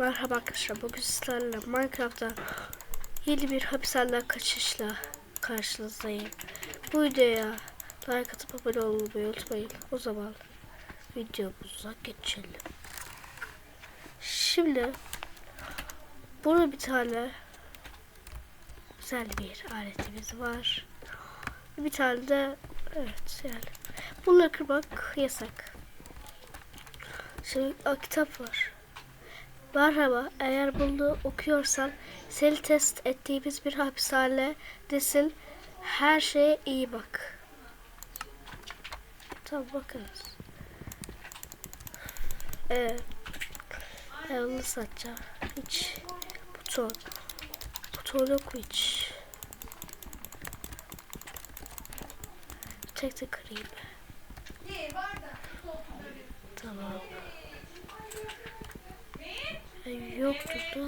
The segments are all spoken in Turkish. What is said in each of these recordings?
Merhaba arkadaşlar. Bugün sizlerle Minecraft'ta yeni bir hapishaneden kaçışla karşınızdayım. Bu videoya like atıp abone olmayı unutmayın. O zaman videomuza geçelim. Şimdi burada bir tane güzel bir aletimiz var. Bir tane de evet yani bunları kırmak yasak. Şimdi a, kitap var. Merhaba, eğer bunu okuyorsan seni test ettiğimiz bir hapishane desin. Her şeye iyi bak. Tamam bakarız. Evet. Yanını satacağım. Hiç. Buton. Buton yok hiç? Tek tek kırayım. Tamam. Yoktu da.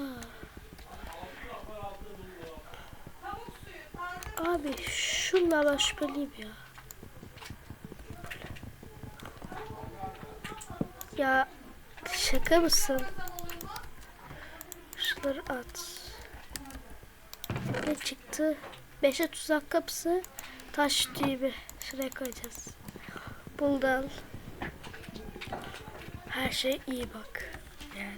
Abi şunla ben şüpheliyim ya. Ya şaka mısın? Şunları at. Ne çıktı? Beşe tuzak kapısı taş düğümü. Şuraya koyacağız. Bundan her şey iyi bak. Yani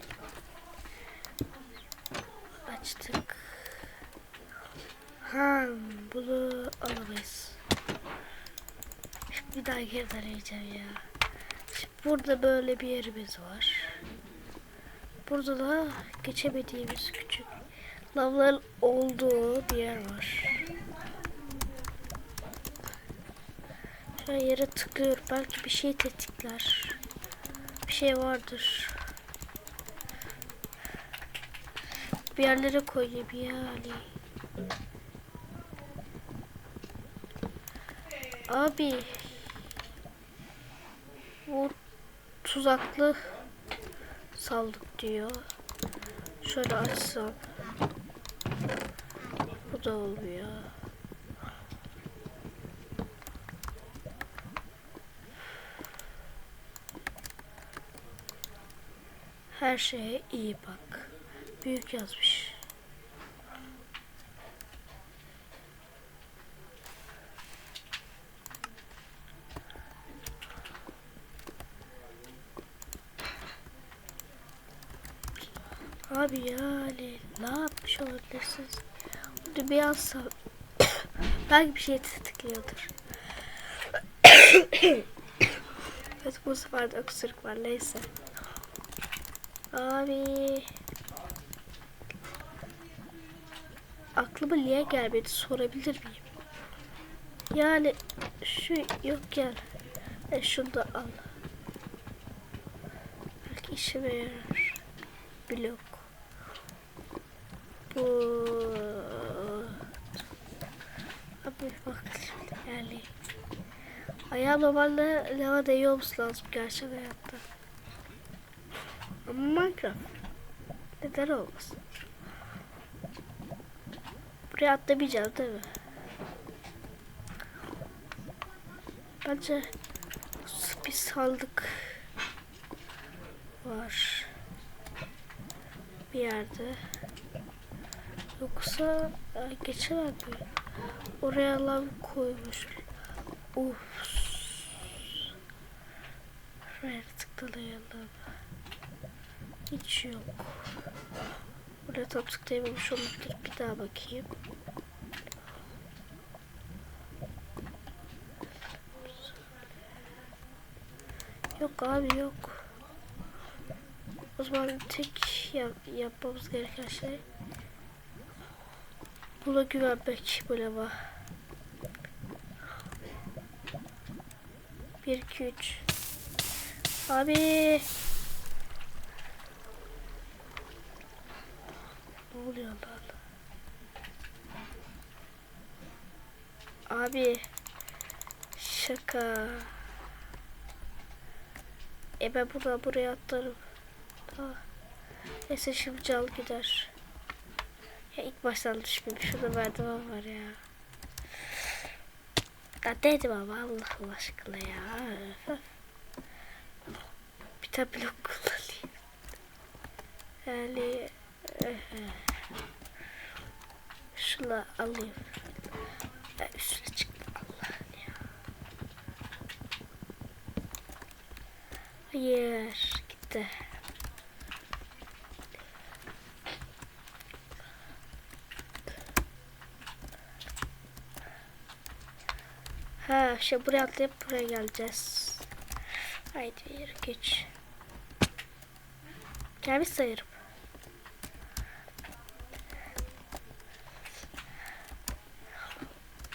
açtık. Ha, bunu alamayız. Bir daha geri deneyeceğim ya. Şimdi burada böyle bir yerimiz var. Burada da geçemediğimiz küçük lavların olduğu bir yer var. Şöyle yere tıklıyorum. Belki bir şey tetikler. Bir şey vardır. Bir yerlere koyayım yani. Abi. Bu tuzaklı saldık diyor. Şöyle açsam. Bu da olmuyor. Her şeye iyi bak. Büyük yazmış. Abi yani ne yapmış olabilirsiniz? Bunu bir alsam belki bir şey tıklıyordur. evet bu sefer de öksürük var neyse. Abi aklıma niye gelmedi sorabilir miyim? Yani şu yok gel. E şunu da al. Belki işime yarar. Blok. Bu Abi bak şimdi yani Ayağım normalde lava değiyor olması lazım gerçek hayatta. Ama Minecraft neden olmasın? Buraya atlamayacağım değil mi? Bence bir sandık var bir yerde. Yoksa ay, geçemem mi? Oraya lav koymuş. Uf. Şuraya tıklayalım. Hiç yok. Buraya tam tıklayamamış olabilir. Bir daha bakayım. Yok abi yok. O zaman tek yap yapmamız gereken şey buna güvenmek böyle var. 1 2 3 Abi Oluyor lan? Abi şaka. E ben buradan buraya atlarım. Tamam. Neyse şimdi cal gider. Ya ilk baştan düşmeyeyim. Şurada merdiven var ya. Ya dedim ama Allah aşkına ya. Bir tane blok kullanayım. Yani şunu alayım. Ya üstüne çıktı Allah'ım ya. Hayır gitti. Ha şey buraya atlayıp buraya geleceğiz. Haydi bir güç. Gelmiş sayarım.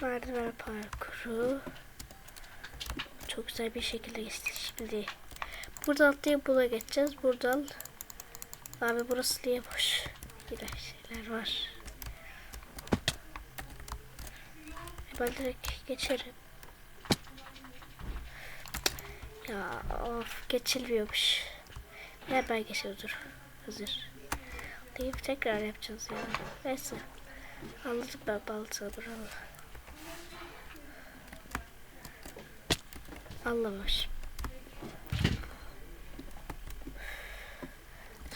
Merdiven parkuru. Çok güzel bir şekilde geçti şimdi. Buradan atlayıp buna geçeceğiz. Buradan Abi burası niye boş? Yine şeyler var. Ben direkt geçerim. Ya of geçilmiyormuş. Ya ben geçiyordur. Hazır. Deyip tekrar yapacağız ya. Neyse. Anladım ben balta bravo. Anlamış.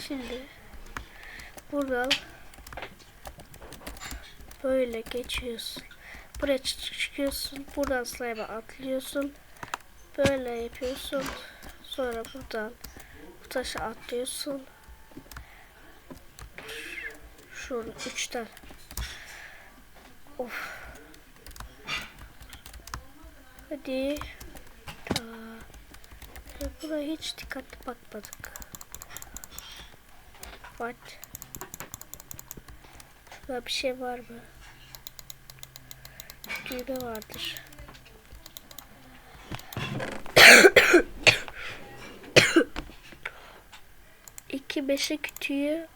Şimdi buradan böyle geçiyorsun. Buraya çı- çıkıyorsun. Buradan slime'a atlıyorsun. Böyle yapıyorsun. Sonra buradan bu taşa atlıyorsun. Şurada üçten. Of. Hadi. Buraya hiç dikkatli bakmadık. What? Şurada bir şey var mı? Düğme vardır. İki beşe kütüğü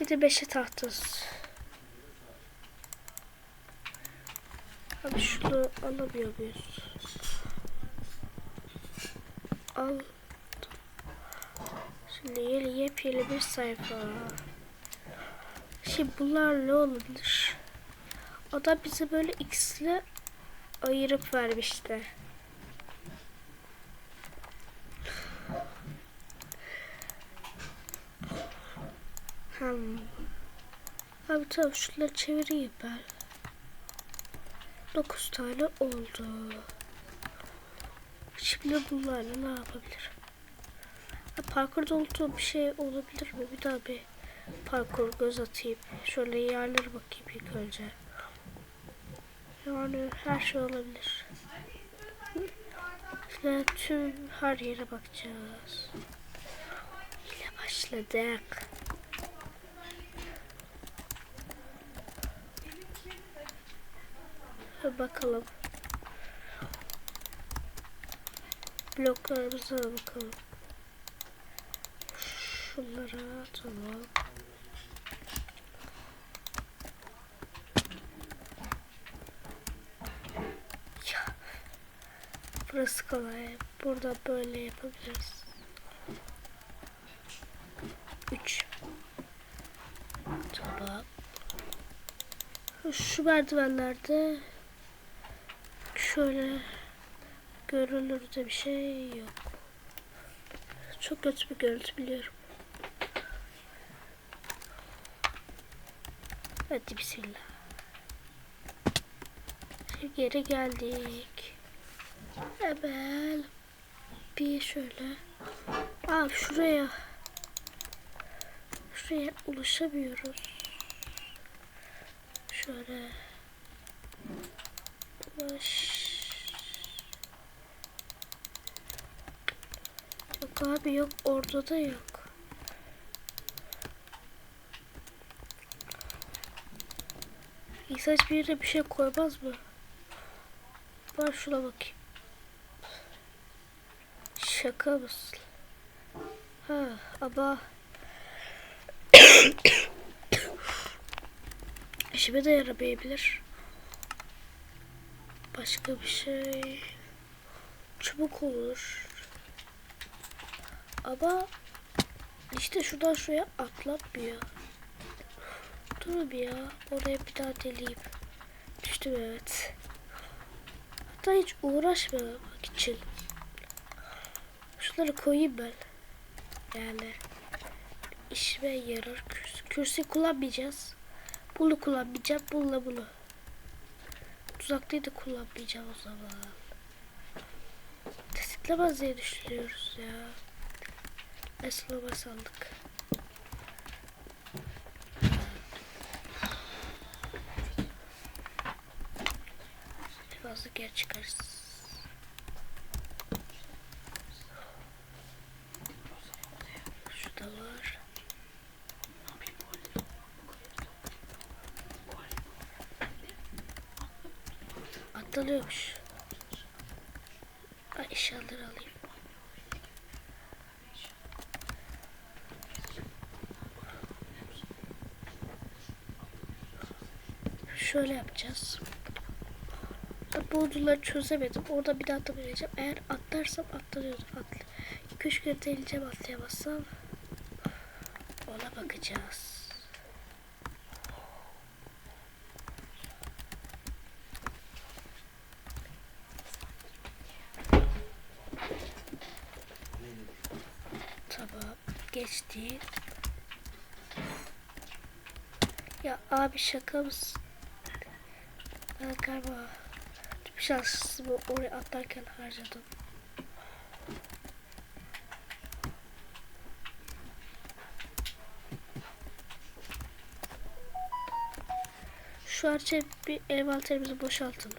bir de beşe tahtası. Abi şunu alamıyor muyuz? Al. Şimdi yeni yepyeni bir sayfa. Şimdi bunlar ne olabilir? O da bize böyle x'le ayırıp vermişti. Hmm. Abi tamam şunları çevireyim ben. 9 tane oldu. Şimdi bunlarla ne yapabilirim? Ha, parkurda olduğu bir şey olabilir mi? Bir daha bir parkur göz atayım. Şöyle yerlere bakayım ilk önce. Yani her şey olabilir. Şimdi tüm her yere bakacağız. İle başladık. Bakalım. Bloklarımıza bakalım. Şunlara tamam. Ya. Burası kolay. Burada böyle yapabiliriz. 3 Tamam. Şu merdivenlerde şöyle görünür de bir şey yok. Çok kötü bir görüntü biliyorum. Hadi bismillah. Geri geldik. Hemen bir şöyle. Aa şuraya. Şuraya ulaşamıyoruz. Şöyle. Ulaş. Yok abi yok orada da yok. İnsan hiçbir yere bir şey koymaz mı? Ben şuna bakayım. Şaka mısın? Ha ama işime de yaramayabilir. Başka bir şey çubuk olur. Ama işte şuradan şuraya atlatmıyor. Dur bir ya. Oraya bir daha deleyim. Düştüm evet. Hatta hiç uğraşmamak için. Şunları koyayım ben. Yani. işime yarar. Kürsü, kürsüyü kullanmayacağız. Bunu kullanmayacağım. Bununla bunu. Tuzaklıyı da kullanmayacağım o zaman. Tetiklemez diye düşünüyoruz ya. Eslova sandık. Fazla geri çıkarız. Var. Atlanıyormuş. Ay eşyaları alayım. Şöyle yapacağız. Ucuları çözemedim. Orada bir daha atlamayacağım. Eğer atlarsam atlanıyordur. Atla. 2-3 kere deneyeceğim atlayamazsam. Ona bakacağız. Tamam. Geçti. Ya abi şaka mısın? Ben galiba tüm şansımı oraya atlarken harcadım. Şu an bir envanterimizi boşaltalım.